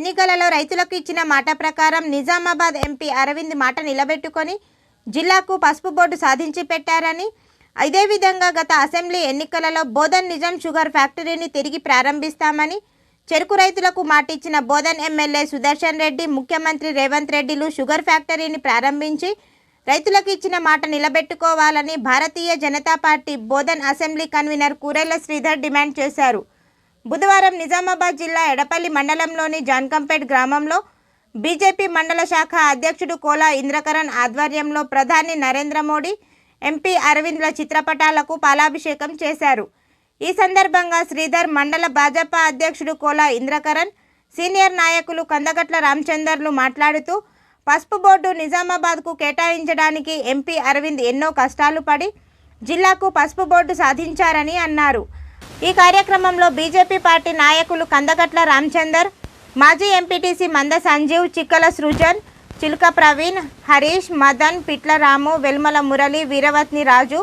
ఎన్నికలలో రైతులకు ఇచ్చిన మాట ప్రకారం నిజామాబాద్ ఎంపీ అరవింద్ మాట నిలబెట్టుకొని జిల్లాకు పసుపు బోర్డు సాధించి పెట్టారని అదేవిధంగా గత అసెంబ్లీ ఎన్నికలలో బోధన్ నిజాం షుగర్ ఫ్యాక్టరీని తిరిగి ప్రారంభిస్తామని చెరుకు రైతులకు మాటిచ్చిన బోధన్ ఎమ్మెల్యే సుదర్శన్ రెడ్డి ముఖ్యమంత్రి రేవంత్ రెడ్డిలు షుగర్ ఫ్యాక్టరీని ప్రారంభించి రైతులకు ఇచ్చిన మాట నిలబెట్టుకోవాలని Bharatiya Janata party Bodhan assembly convener Kurella Sridhar demand చేశారు. బుధవారం నిజామాబాద్ జిల్లా ఎడపల్లి మండలంలోని జాన్కంపేట్ గ్రామంలో బీజేపీ మండల శాఖ అధ్యక్షుడు కోలా ఇంద్రకరణ్ ఆధ్వర్యంలో ప్రధాని నరేంద్ర మోడీ ఎంపీ అరవింద్ల చిత్రపటాలకు పాలాభిషేకం చేశారు. ఈ సందర్భంగా శ్రీధర్ మండల భాజపా అధ్యక్షుడు కోలా ఇంద్రకరణ్ సీనియర్ నాయకులు కందగట్ల రామచందర్లు మాట్లాడుతూ పసుపు బోర్డు నిజామాబాద్కు కేటాయించడానికి ఎంపీ అరవింద్ ఎన్నో కష్టాలు పడి జిల్లాకు పసుపు బోర్డు సాధించారని అన్నారు. ఈ కార్యక్రమంలో బీజేపీ పార్టీ నాయకులు కందగట్ల రామచందర్ మాజీ ఎంపీటీసీ మంద సంజీవ్ చిక్కల సృజన్ చిలుక ప్రవీణ్ హరీష్ మదన్ పిట్ల రాము వెల్మల మురళి వీరవత్ని రాజు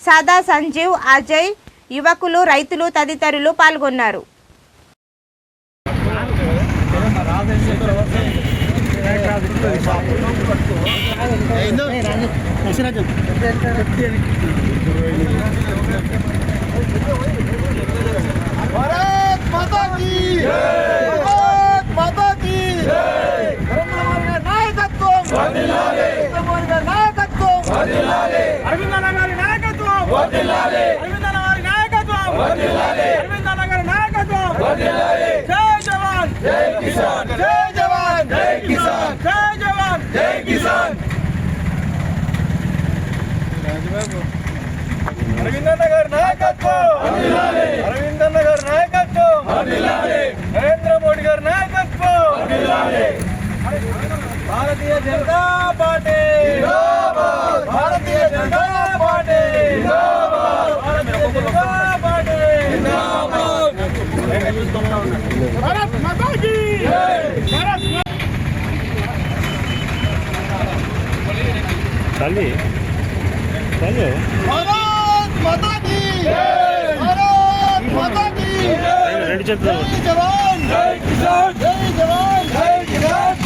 సాదా సంజీవ్ అజయ్ యువకులు రైతులు తదితరులు పాల్గొన్నారు భారత్ మాతా కీ భారత్ మాతా కీ నరేంద్ర మోడీ గారి నాయకత్వం నరేంద్ర మోడీ గారి నాయకత్వం అరవింద్ అన్న గారి నాయకత్వం అరవింద్ అన్న గారి నాయకత్వం జై జవాన్ జై కిసాన్ జై అరవిందన్న గారి నాయకత్వం! అరవిందన్న గారి నాయకత్వం! నరేంద్ర మోడీ గారి నాయకత్వం! Bharatiya Janata party! Bharatiya Janata party! Bharatiya Janata party! Bharat Mata key Bharat తల్లి తల్లి. భారత్ మాతా కీ భారత్ మాతా కీ రెండు చేతులు జై జవాన్ జై కిసాన్ జై జవాన్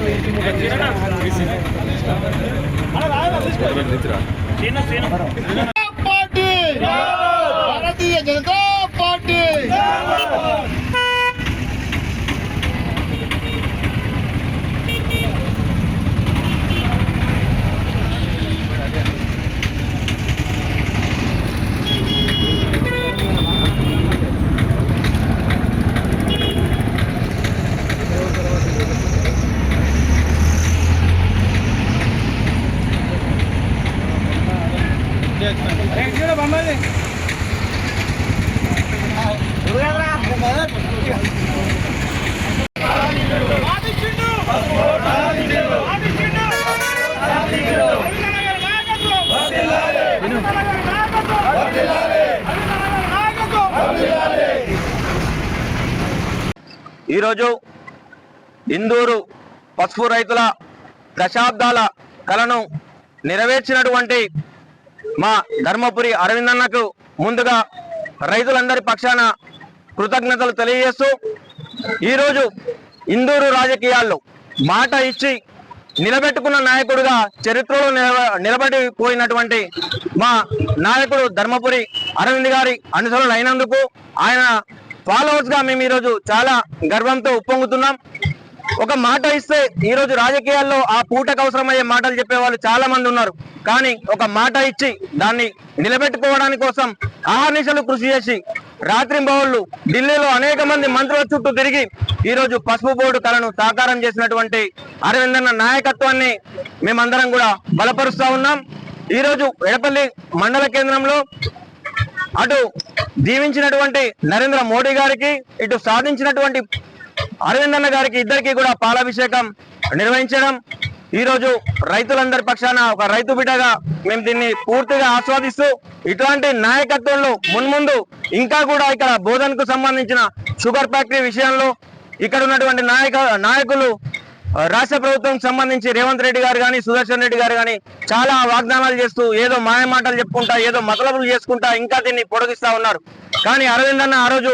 జై కిసాన్ పార్టీ భారతీయ జనతా పార్టీ ఆదిత్యుడు ఆదిత్యుడు అరవిందన్న గారి నాయకత్వం అరవిందన్న గారి నాయకత్వం అరవిందన్న గారి నాయకత్వం ఈరోజు ఇందూరు పసుపు రైతుల దశాబ్దాల కలను నెరవేర్చినటువంటి మా ధర్మపురి అరవిందన్నకు ముందుగా రైతులందరి పక్షాన కృతజ్ఞతలు తెలియజేస్తూ ఈరోజు ఇందూరు రాజకీయాల్లో మాట ఇచ్చి నిలబెట్టుకున్న నాయకుడిగా చరిత్రలో నిలబడిపోయినటువంటి మా నాయకుడు ధర్మపురి అరవింద్ గారి అనుసరులు అయినందుకు ఆయన ఫాలోవర్స్గా మేము ఈరోజు చాలా గర్వంతో ఉప్పొంగుతున్నాం. ఒక మాట ఇస్తే ఈ రోజు రాజకీయాల్లో ఆ పూటకు అవసరమయ్యే మాటలు చెప్పే వాళ్ళు చాలా మంది ఉన్నారు. కానీ ఒక మాట ఇచ్చి దాన్ని నిలబెట్టుకోవడానికి కోసం ఆహర్నిశలు కృషి చేసి రాత్రి బౌళ్ళు ఢిల్లీలో అనేక మంది మంత్రుల చుట్టూ తిరిగి ఈరోజు పసుపు బోర్డు కళను సాకారం చేసినటువంటి అరవిందన్న నాయకత్వాన్ని మేమందరం కూడా బలపరుస్తా ఉన్నాం. ఈ రోజు ఎడపల్లి మండల కేంద్రంలో అటు దీవించినటువంటి నరేంద్ర మోడీ గారికి ఇటు సాధించినటువంటి అరవిందన్న గారికి ఇద్దరికి కూడా పాలాభిషేకం నిర్వహించడం. ఈ రోజు రైతులందరి పక్షాన ఒక రైతు బిడ్డగా మేము దీన్ని పూర్తిగా ఆస్వాదిస్తూ ఇట్లాంటి నాయకత్వంలో మున్ముందు ఇంకా కూడా ఇక్కడ బోధనకు సంబంధించిన షుగర్ ఫ్యాక్టరీ విషయంలో ఇక్కడ ఉన్నటువంటి నాయక నాయకులు రాష్ట్ర ప్రభుత్వం సంబంధించి రేవంత్ రెడ్డి గారు కానీ సుదర్శన్ రెడ్డి గారు కానీ చాలా వాగ్దానాలు చేస్తూ ఏదో మాయ మాటలు చెప్పుకుంటా ఏదో మతలబులు చేసుకుంటా ఇంకా దీన్ని పొడిగిస్తా ఉన్నారు. కానీ అరవింద్ అన్న ఆ రోజు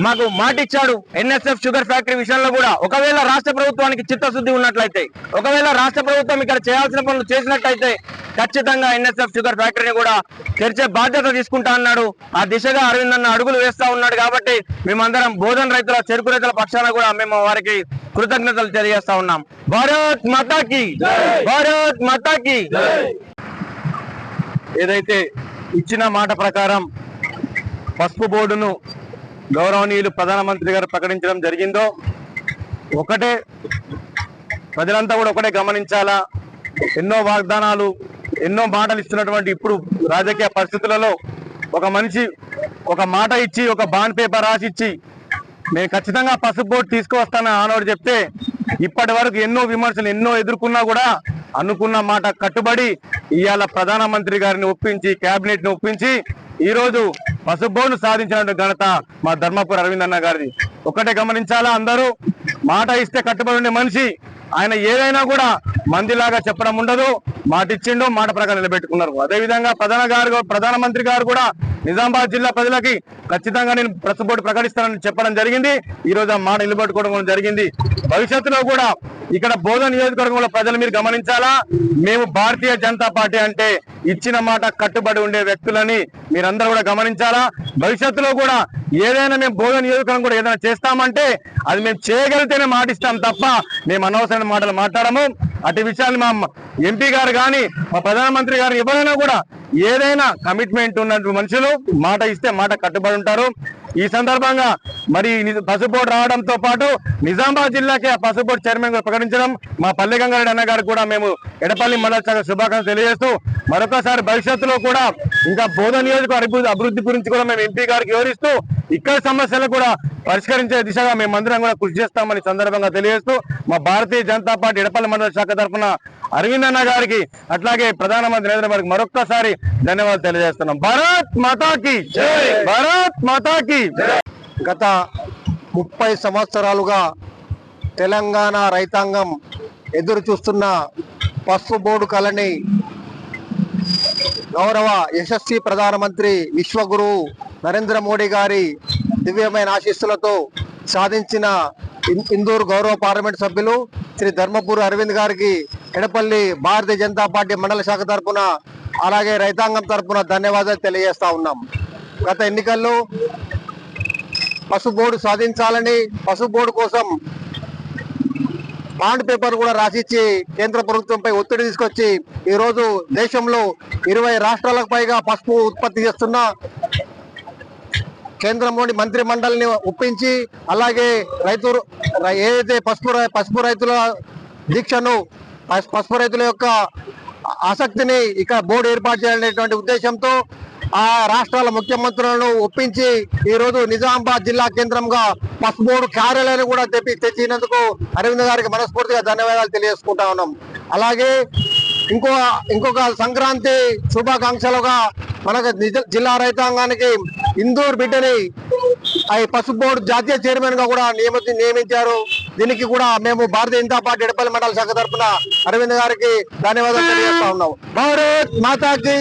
మాకు మాట ఇచ్చాడు ఎన్ఎస్ఎఫ్ షుగర్ ఫ్యాక్టరీ విషయంలో కూడా. ఒకవేళ రాష్ట్ర ప్రభుత్వానికి చిత్తశుద్ధి ఉన్నట్లయితే ఒకవేళ రాష్ట్ర ప్రభుత్వం ఇక్కడ చేయాల్సిన పనులు చేసినట్లయితే ఖచ్చితంగా ఎన్ఎస్ఎఫ్ షుగర్ ఫ్యాక్టరీని కూడా తెరిచే బాధ్యత తీసుకుంటా అన్నాడు. ఆ దిశగా అరవింద్ అన్న అడుగులు వేస్తా ఉన్నాడు కాబట్టి మేమందరం బోధన రైతుల చెరుకు రైతుల పక్షాన కూడా మేము వారికి కృతజ్ఞతలు తెలియజేస్తా ఉన్నాం. భారత్ మాతాకి! భారత్ మాతాకి! ఏదైతే ఇచ్చిన మాట ప్రకారం పసుపు బోర్డును గౌరవనీయులు ప్రధానమంత్రి గారు ప్రకటించడం జరిగిందో ఒకటే ప్రజలంతా కూడా ఒకటే గమనించాలా? ఎన్నో వాగ్దానాలు ఎన్నో మాటలు ఇస్తున్నటువంటి ఇప్పుడు రాజకీయ పరిస్థితులలో ఒక మనిషి ఒక మాట ఇచ్చి ఒక బాండ్ పేపర్ రాసి ఇచ్చి నేను ఖచ్చితంగా పసుపు బోర్డు తీసుకువస్తానని ఆనోడు చెప్తే ఇప్పటి వరకు ఎన్నో విమర్శలు ఎన్నో ఎదుర్కొన్నా కూడా అనుకున్న మాట కట్టుబడి ఇవాళ ప్రధానమంత్రి గారిని ఒప్పించి కేబినెట్ని ఒప్పించి ఈ రోజు పసుపు బోర్డు సాధించిన ఘనత మా ధర్మపురి అరవింద్ అన్న గారిది. ఒకటే గమనించాలా అందరూ? మాట ఇస్తే కట్టుబడి ఉండే మనిషి ఆయన ఏదైనా కూడా మందిలాగా చెప్పడం ఉండదు. మాట ఇచ్చిండు మాట ప్రకారం నిలబెట్టుకున్నారు అదేవిధంగా ప్రధాన గారు ప్రధానమంత్రి గారు కూడా నిజామాబాద్ జిల్లా ప్రజలకి ఖచ్చితంగా నేను ప్రస్తుతం ప్రకటిస్తానని చెప్పడం జరిగింది. ఈ రోజు ఆ మాట నిలబెట్టుకోవడం జరిగింది. భవిష్యత్తులో కూడా ఇక్కడ బోధన నియోజకవర్గంలో ప్రజలు మీరు గమనించాలా? మేము భారతీయ జనతా పార్టీ అంటే ఇచ్చిన మాట కట్టుబడి ఉండే వ్యక్తులని మీరందరూ కూడా గమనించాలా? భవిష్యత్తులో కూడా ఏదైనా మేము బోధన నియోజకవర్గం కూడా ఏదైనా చేస్తామంటే అది మేము చేయగలిగితేనే మాటిస్తాం తప్ప మేము అనవసరమైన మాటలు మాట్లాడము. అటు విషయాన్ని మా ఎంపీ గారు కానీ మా ప్రధానమంత్రి గారు ఎవరైనా కూడా ఏదైనా కమిట్మెంట్ ఉన్న మనుషులు మాట ఇస్తే మాట కట్టుబడి ఉంటారు. ఈ సందర్భంగా మరి పసుపోటు రావడంతో పాటు నిజామాబాద్ జిల్లాకి ఆ పసుపోటు చైర్మన్గా ప్రకటించడం మా పల్లె గంగారెడ్డి అన్న గారు కూడా మేము ఎడపల్లి మండల శాఖ శుభాకాంక్షలు తెలియజేస్తూ మరొకసారి భవిష్యత్తులో కూడా ఇంకా బోధ నియోజక అభివృద్ధి అభివృద్ధి గురించి కూడా మేము ఎంపీ గారికి వివరిస్తూ ఇక్కడ సమస్యలు కూడా పరిష్కరించే దిశగా మేమందరం కూడా కృషి చేస్తామని సందర్భంగా తెలియజేస్తూ మా భారతీయ జనతా పార్టీ ఎడపల్లి మండల శాఖ తరఫున అరవింద్ అన్న గారికి అట్లాగే ప్రధానమంత్రి నరేంద్ర మోడీకి మరొక్కసారి ధన్యవాదాలు తెలియజేస్తున్నాం. భారత్ మాతాకి భారత్ మాతాకి గత ముప్పై సంవత్సరాలుగా తెలంగాణ రైతాంగం ఎదురు చూస్తున్న పసుపు బోర్డు కళని గౌరవ యశస్వి ప్రధానమంత్రి విశ్వగురు నరేంద్ర మోడీ గారి దివ్యమైన ఆశీస్సులతో సాధించిన ఇందూర్ ఇందూరు గౌరవ పార్లమెంట్ సభ్యులు శ్రీ ధర్మపూర్ అరవింద్ గారికి ఎడపల్లి భారతీయ జనతా పార్టీ మండల శాఖ తరపున అలాగే రైతాంగం తరపున ధన్యవాదాలు తెలియజేస్తా ఉన్నాం. గత ఎన్నికల్లో పసుపు బోర్డు సాధించాలని పసుపు బోర్డు కోసం బాండ్ పేపర్ కూడా రాసిచ్చి కేంద్ర ప్రభుత్వంపై ఒత్తిడి తీసుకొచ్చి ఈ రోజు దేశంలో ఇరవై రాష్ట్రాలకు పైగా పసుపు ఉత్పత్తి చేస్తున్న కేంద్రంలోని మంత్రి మండలిని ఒప్పించి అలాగే రైతు ఏదైతే పసుపు రై- పసుపు రైతుల దీక్షను పసుపు రైతుల యొక్క ఆసక్తిని ఇక్కడ బోర్డు ఏర్పాటు చేయాలనేటువంటి ఉద్దేశంతో ఆ రాష్ట్రాల ముఖ్యమంత్రులను ఒప్పించి ఈరోజు నిజామాబాద్ జిల్లా కేంద్రంగా పసుపు బోర్డు కార్యాలయాన్ని కూడా తెప్పి తెచ్చినందుకు అరవింద్ గారికి మనస్ఫూర్తిగా ధన్యవాదాలు తెలియజేసుకుంటా ఉన్నాం. అలాగే ఇంకో ఇంకొక సంక్రాంతి శుభాకాంక్షలుగా మనకు నిజ- జిల్లా రైతాంగానికి ఇందూర్ బిడ్డని ఆ పసుపు బోర్డు జాతీయ చైర్మన్గా కూడా నియమించి నియమించారు. దీనికి కూడా మేము భారతీయ జనతా పార్టీ ఎడపల్లి మండల శాఖ తరఫున అరవింద్ గారికి ధన్యవాదాలు తెలియజేస్తా ఉన్నాము. భారత్ మాతాకి